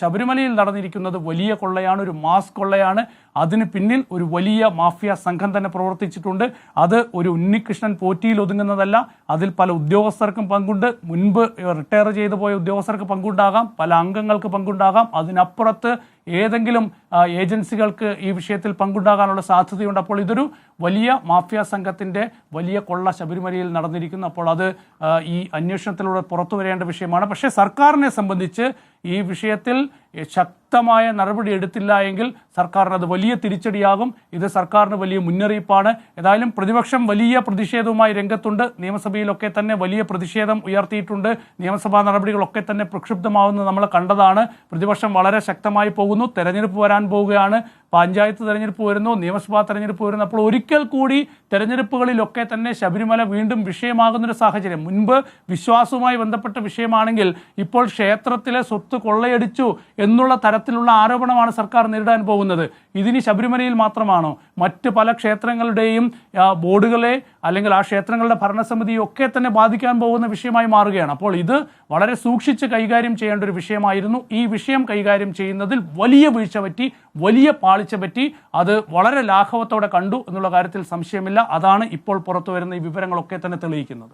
ശബരിമലയിൽ നടന്നിരിക്കുന്നത് വലിയ കൊള്ളയാണ് ഒരു മാസ് കൊള്ളയാണ്. അതിന് പിന്നിൽ ഒരു വലിയ മാഫിയ സംഘം തന്നെ പ്രവർത്തിച്ചിട്ടുണ്ട്. അത് ഒരു ഉണ്ണികൃഷ്ണൻ പോറ്റിയിൽ ഒതുങ്ങുന്നതല്ല. അതിൽ പല ഉദ്യോഗസ്ഥർക്കും പങ്കുണ്ട്. മുൻപ് റിട്ടയർ ചെയ്തു പോയ ഉദ്യോഗസ്ഥർക്ക് പങ്കുണ്ടാകാം. പല അംഗങ്ങൾക്ക് പങ്കുണ്ടാകാം. അതിനപ്പുറത്ത് ഏതെങ്കിലും ഏജൻസികൾക്ക് ഈ വിഷയത്തിൽ പങ്കുണ്ടാകാനുള്ള സാധ്യതയുണ്ട്. അപ്പോൾ ഇതൊരു വലിയ മാഫിയ സംഘത്തിന്റെ വലിയ കൊള്ള ശബരിമലയിൽ നടന്നിരിക്കുന്നു. അപ്പോൾ അത് ഈ അന്വേഷണത്തിലൂടെ പുറത്തു വരേണ്ട വിഷയമാണ്. പക്ഷേ സർക്കാരിനെ സംബന്ധിച്ച് ഈ വിഷയത്തിൽ ശക്തമായ നടപടി എടുത്തില്ല എങ്കിൽ സർക്കാരിന് അത് വലിയ തിരിച്ചടിയാകും. ഇത് സർക്കാരിന് വലിയ മുന്നറിയിപ്പാണ്. ഏതായാലും പ്രതിപക്ഷം വലിയ പ്രതിഷേധവുമായി രംഗത്തുണ്ട്. നിയമസഭയിലൊക്കെ തന്നെ വലിയ പ്രതിഷേധം ഉയർത്തിയിട്ടുണ്ട്. നിയമസഭാ നടപടികളൊക്കെ തന്നെ പ്രക്ഷുബ്ധമാവുന്നത് നമ്മൾ കണ്ടതാണ്. പ്രതിപക്ഷം വളരെ ശക്തമായി പോകുന്നു. തെരഞ്ഞെടുപ്പ് വരാൻ പോവുകയാണ്. പഞ്ചായത്ത് തെരഞ്ഞെടുപ്പ് വരുന്നു. നിയമസഭാ തെരഞ്ഞെടുപ്പ് വരുന്നു അപ്പോൾ ഒരിക്കൽ കൂടി തെരഞ്ഞെടുപ്പുകളിലൊക്കെ തന്നെ ശബരിമല വീണ്ടും വിഷയമാകുന്നൊരു സാഹചര്യം. മുൻപ് വിശ്വാസവുമായി ബന്ധപ്പെട്ട വിഷയമാണെങ്കിൽ ഇപ്പോൾ ക്ഷേത്രത്തിലെ സ്വത്ത് കൊള്ളയടിച്ചു. എന്നുള്ള തരത്തിലുള്ള ആരോപണമാണ് സർക്കാർ നേരിടാൻ പോകുന്നത്. ഇതിനി ശബരിമലയിൽ മാത്രമാണോ? മറ്റ് പല ക്ഷേത്രങ്ങളുടെയും ബോർഡുകളെ അല്ലെങ്കിൽ ആ ക്ഷേത്രങ്ങളുടെ ഭരണസമിതിയെ ഒക്കെ തന്നെ ബാധിക്കാൻ പോകുന്ന വിഷയമായി മാറുകയാണ്. അപ്പോൾ ഇത് വളരെ സൂക്ഷിച്ച് കൈകാര്യം ചെയ്യേണ്ട ഒരു വിഷയമായിരുന്നു. ഈ വിഷയം കൈകാര്യം ചെയ്യുന്നതിൽ വലിയ വീഴ്ച പറ്റി വലിയ പാളിച്ച പറ്റി അത് വളരെ ലാഘവത്തോടെ കണ്ടു എന്നുള്ള കാര്യത്തിൽ സംശയമില്ല. അതാണ് ഇപ്പോൾ പുറത്തു വരുന്ന ഈ വിവരങ്ങളൊക്കെ തന്നെ തെളിയിക്കുന്നത്.